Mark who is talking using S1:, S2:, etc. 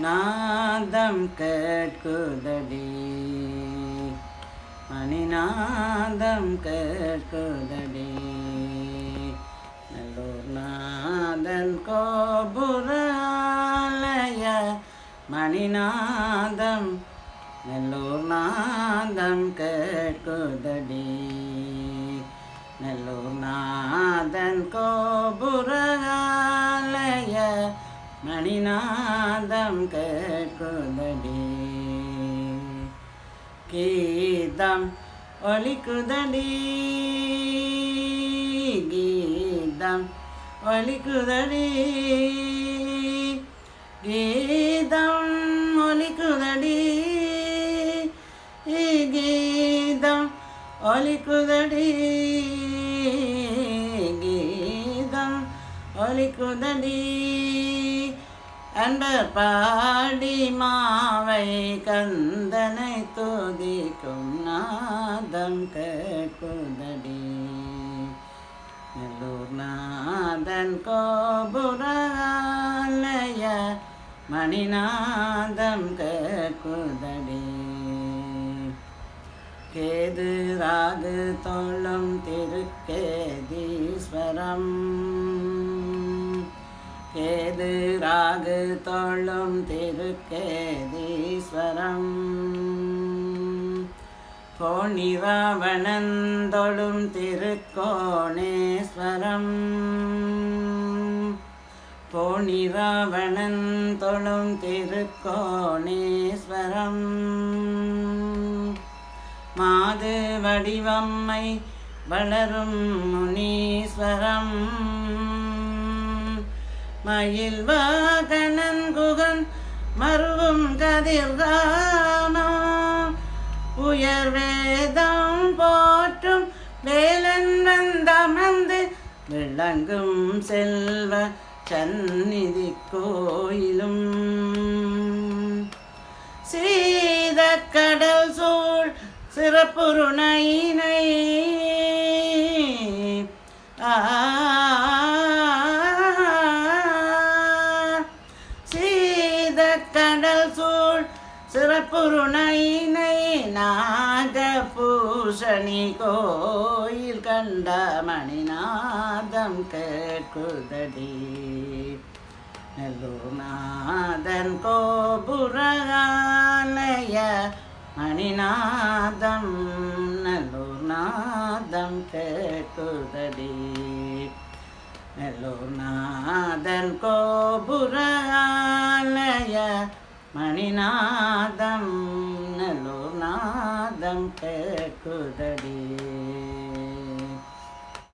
S1: நாதம் கேட்குதடி. மணிநாதம் கேட்குதடி. நல்லூர் நாதன் கோபுராலய மணிநாதம். நல்லூர் நாதம் கேட்குதடி. நல்லூர் நாதன் கோபுராலய மணிநாதம் கேட்குதடி. கீதம் ஒலிக்குதடி. கீதம் ஒலிக்குதடி. கீதம் ஒலிக்குதடி. கீதம் ஒலிக்குதடி. கீதம் ஒலிக்குதடி. அன்பர் பாடி மாவை கந்தனை துதிக்கும் நாதம் கேட்குதடி. நல்லூர் நாதன் கோபுராலய மணிநாதம் கேட்குதடி. கேது ராகு தோளும் திருக்கேதீஸ்வரம் கேது ராகு தோளும் திருக்கேதீஸ்வரம்? கோணிராவணன் தொழும் திருக்கோணேஸ்வரம். கோணிராவணன் தொழும் திருக்கோணேஸ்வரம். மாது வடிவம்மை வளரும் முனீஸ்வரம். மயில் வாகனன் குகன் மருவும் கதிர்கானோ உயர் வேதம் போற்றும் வேலன் வந்தமர்ந்து விளங்கும் செல்வ சந்நிதி கோயிலும். சீத கடல் சூழ் சிறப்புருணையினை சூழ் சிறப்புருணையினை நாகபூஷணி கோயில் கண்ட மணிநாதம் கேட்குதடி. நெல்லுநாதன் கோபுராலய மணிநாதம் நல்லூர்நாதம் கேட்குதடி. நல்லூர்நாதன் கோபுரகா మణినాదం न लो नादं कुडी